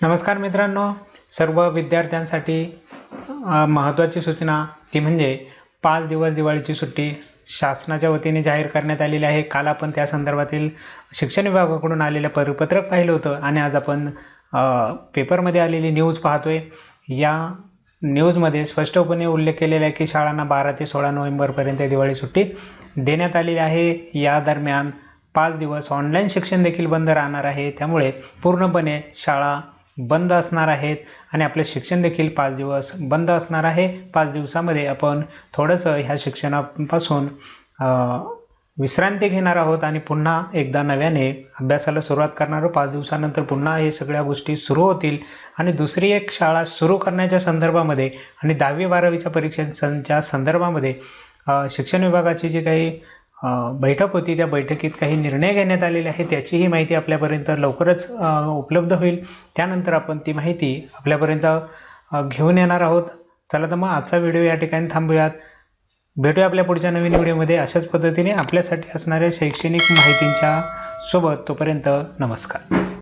नमस्कार मित्रांनो सर्व विद्यार्थ्यांसाठी महत्त्वाची सूचना ती म्हणजे पाच दिवस दिवाळीची सुट्टी शासनाच्या वतीने जाहीर करण्यात आलेली आहे. काल आपण त्या संदर्भातील शिक्षण विभागाकडून आलेलं परिपत्रक पाहिलं होतं आणि आज आपण पेपरमध्ये आलेली न्यूज पाहतोय. या न्यूजमध्ये स्पष्टपणे उल्लेख केलेला आहे की शाळांना बारा ते सोळा नोव्हेंबरपर्यंत दिवाळी सुट्टी देण्यात आलेली आहे. या दरम्यान पाच दिवस ऑनलाईन शिक्षण देखील बंद राहणार आहे. त्यामुळे पूर्णपणे शाळा बंद असणार आहेत आणि आपले शिक्षण देखील पाच दिवस बंद असणार आहे. पाच दिवसामध्ये आपण थोडंसं ह्या शिक्षणापासून विश्रांती घेणार आहोत आणि पुन्हा एकदा नव्याने अभ्यासाला सुरुवात करणार आहोत. पाच दिवसानंतर पुन्हा हे सगळ्या गोष्टी सुरू होतील. आणि दुसरी एक शाळा सुरू करण्याच्या संदर्भामध्ये आणि दहावी बारावीच्या परीक्षांच्या संदर्भामध्ये शिक्षण विभागाची जी काही बैठक होती. त्या बैठकीत काही निर्णय घेण्यात आलेले आहे त्याचीही माहिती आपल्यापर्यंत लवकरच उपलब्ध होईल. त्यानंतर आपण ती माहिती आपल्यापर्यंत घेऊन येणार आहोत. चला तर मग आजचा व्हिडिओ या ठिकाणी थांबूयात. भेटूया आपल्या पुढच्या नवीन व्हिडिओमध्ये. अशाच पद्धतीने आपल्यासाठी असणाऱ्या शैक्षणिक माहितींच्या सोबत तोपर्यंत नमस्कार.